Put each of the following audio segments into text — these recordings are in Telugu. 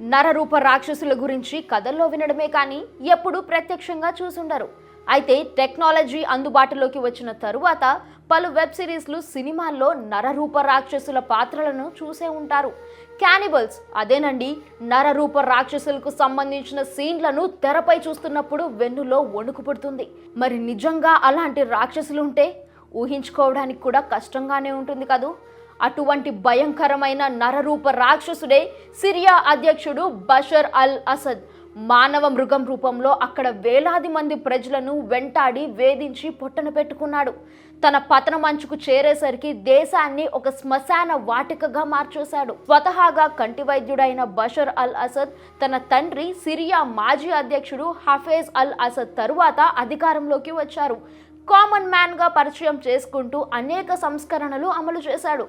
నరరూప రాక్షసుల గురించి కథల్లో వినడమే కానీ ఎప్పుడూ ప్రత్యక్షంగా చూసుండరు. అయితే టెక్నాలజీ అందుబాటులోకి వచ్చిన తరువాత పలు వెబ్ సిరీస్లు సినిమాల్లో నరరూప రాక్షసుల పాత్రలను చూసే ఉంటారు. క్యానిబల్స్ అదేనండి నరరూప రాక్షసులకు సంబంధించిన సీన్లను తెరపై చూస్తున్నప్పుడు వెన్నులో వణుకు పుడుతుంది. మరి నిజంగా అలాంటి రాక్షసులు ఉంటే ఊహించుకోవడానికి కూడా కష్టంగానే ఉంటుంది కదూ? అటువంటి భయంకరమైన నరరూప రాక్షసుడే సిరియా అధ్యక్షుడు బషర్ అల్ అసద్. మానవ మృగం రూపంలో అక్కడ వేలాది మంది ప్రజలను వెంటాడి వేధించి పొట్టన పెట్టుకున్నాడు. తన పతన మంచుకు చేరేసరికి దేశాన్ని ఒక శ్మశాన వాటికగా మార్చేశాడు. స్వతహాగా కంటి వైద్యుడైన బషర్ అల్ అసద్ తన తండ్రి సిరియా మాజీ అధ్యక్షుడు హఫేజ్ అల్ అసద్ తరువాత అధికారంలోకి వచ్చారు. కామన్ మ్యాన్గా పరిచయం చేసుకుంటూ అనేక సంస్కరణలు అమలు చేశాడు.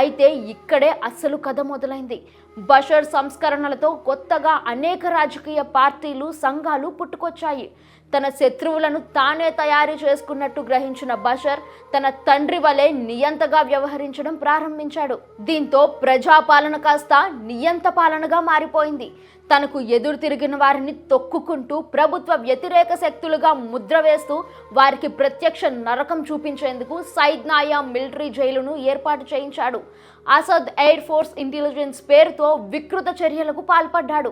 అయితే ఇక్కడే అస్సలు కథ మొదలైంది. బషర్ సంస్కరణలతో కొత్తగా అనేక రాజకీయ పార్టీలు సంఘాలు పుట్టుకొచ్చాయి. తన శత్రువులను తానే తయారు చేసుకున్నట్టు గ్రహించిన బషర్ తన తండ్రి వలె నియంతగా వ్యవహరించడం ప్రారంభించాడు. దీంతో ప్రజాపాలన కాస్త నియంత పాలనగా మారిపోయింది. తనకు ఎదురు తిరిగిన వారిని తొక్కుకుంటూ ప్రభుత్వ వ్యతిరేక శక్తులుగా ముద్ర వేస్తూ వారికి ప్రత్యక్ష నరకం చూపించేందుకు సైద్నాయా మిలిటరీ జైలును ఏర్పాటు చేయించాడు. అసద్ ఎయిర్ ఫోర్స్ ఇంటెలిజెన్స్ పేరుతో వికృత చర్యలకు పాల్పడ్డాడు.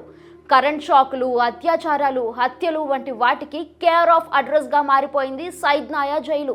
కరెంట్ షాకులు అత్యాచారాలు హత్యలు వంటి వాటికి కేర్ ఆఫ్ అడ్రస్గా మారిపోయింది సైద్నాయా జైలు.